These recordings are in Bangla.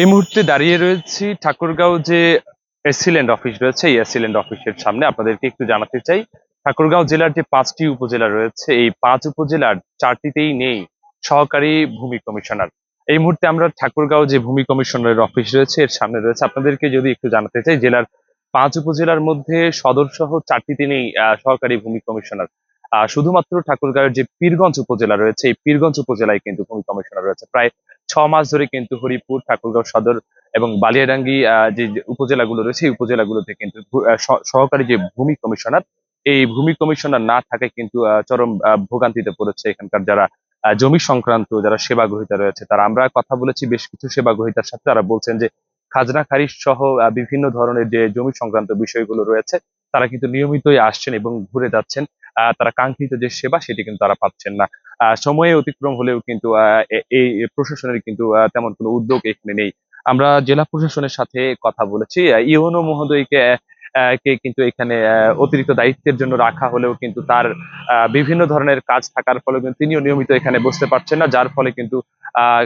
এই মুহূর্তে দাঁড়িয়ে রয়েছি ঠাকুরগাঁও যে এসিল্যান্ড অফিস রয়েছে, এই এসিল্যান্ড অফিসের সামনে। আপনাদেরকে একটু জানাতে চাই, ঠাকুরগাঁও জেলার যে পাঁচটি উপজেলা রয়েছে, এই পাঁচ উপজেলার চারটিতেই নেই সহকারী ভূমি কমিশনার। এই মুহূর্তে আমরা ঠাকুরগাঁও যে ভূমি কমিশনারের অফিস রয়েছে, এর সামনে রয়েছে। আপনাদেরকে যদি একটু জানাতে চাই, জেলার পাঁচ উপজেলার মধ্যে সদর সহ চারটিতে নেই সহকারী ভূমি কমিশনার। শুধুমাত্র ঠাকুরগাঁওয়ের যে পীরগঞ্জ উপজেলা রয়েছে, এই পীরগঞ্জ উপজেলায় কিন্তু ভূমি কমিশনার রয়েছে। প্রায় ছ মাস ধরে কিন্তু হরিপুর, ঠাকুরগাঁও সদর এবং বালিয়াডাঙ্গি যে উপজেলাগুলো রয়েছে এই উপজেলাগুলোতে কিন্তু সহকারী যে ভূমি কমিশনার, এই ভূমি কমিশনার না থাকায় কিন্তু চরম ভোগান্তিতে পড়েছে এখানকার যারা জমি সংক্রান্ত, যারা সেবা গ্রহীতা রয়েছে, তারা আমরা কথা বলেছি, বেশ কিছু সেবা গ্রহিতার সাথে তারা বলছেন যে, খাজনা, খারিজ সহ বিভিন্ন ধরনের যে জমি সংক্রান্ত বিষয়গুলো রয়েছে, তারা কিন্তু নিয়মিতই আসছেন এবং ঘুরে যাচ্ছেন তারা কাঙ্ক্ষিত যে সেবা, সেটি কিন্তু তারা পাচ্ছেন না। সময়ে অতিক্রম হলেও কিন্তু এই প্রশাসনের কিন্তু তেমন কোনো উদ্যোগ এখানে নেই। আমরা জেলা প্রশাসনের সাথে কথা বলেছি। ইউনো মহোদয়কে কে কিন্তু এখানে অতিরিক্ত দায়িত্বের জন্য রাখা হলেও কিন্তু তার বিভিন্ন ধরনের কাজ থাকার ফলে কিন্তু তিনিও নিয়মিত এখানে বসতে পারছেন না। যার ফলে কিন্তু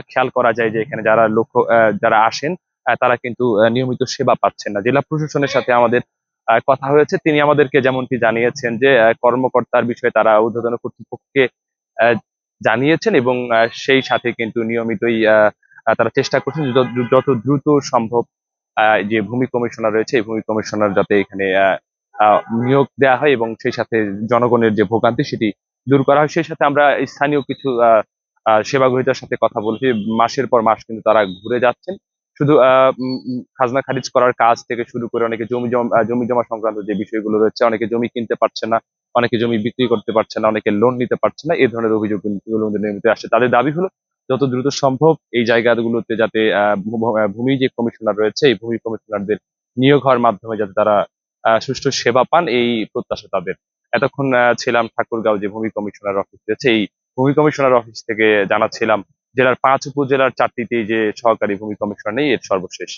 খেয়াল করা যায় যে এখানে যারা লক্ষ্য যারা আসেন তারা কিন্তু নিয়মিত সেবা পাচ্ছেন না। জেলা প্রশাসনের সাথে আমাদের কথা হয়েছে। তিনি আমাদেরকে যেমনটি জানিয়েছেন যে কর্মকর্তার বিষয়ে তারা ঊর্ধ্বতন কর্তৃপক্ষকে জানিয়েছেন এবং সেই সাথে কিন্তু নিয়মিতই তারা চেষ্টা করছেন যত দ্রুত সম্ভব যে ভূমি কমিশনার রয়েছে এই ভূমি কমিশনার যাতে এখানে নিয়োগ দেওয়া হয় এবং সেই সাথে জনগণের যে ভোগান্তি সেটি দূর করা হয়। সেই সাথে আমরা স্থানীয় কিছু সেবা গ্রহীতার সাথে কথা বলছি। মাসের পর মাস কিন্তু তারা ঘুরে যাচ্ছেন। শুধু খাজনা খারিজ করার কাজ থেকে শুরু করে অনেকে জমি জমি জমা সংক্রান্ত যে বিষয়গুলো রয়েছে, অনেকে জমি কিনতে পারছে না। অনেকে জমি বিক্রি করতে পারছে না, অনেকে লোন নিতে পারছে না, এই ধরনের অভিযোগ নিয়মিত আসছে। তাদের দাবি হলো, যত দ্রুত সম্ভব এই জায়গাগুলোতে যাতে ভূমি যে কমিশনার রয়েছে, এই ভূমি কমিশনারদের নিয়োগ হওয়ার মাধ্যমে যাতে তারা সুষ্ঠু সেবা পান, এই প্রত্যাশা তাদের। এতক্ষণ ছিলাম ঠাকুরগাঁও যে ভূমি কমিশনার অফিস রয়েছে, এই ভূমি কমিশনার অফিস থেকে জানাচ্ছিলাম, জেলার পাঁচ উপজেলার চারটিতে যে সহকারী ভূমি কমিশনার নেই, এর সর্বশেষ।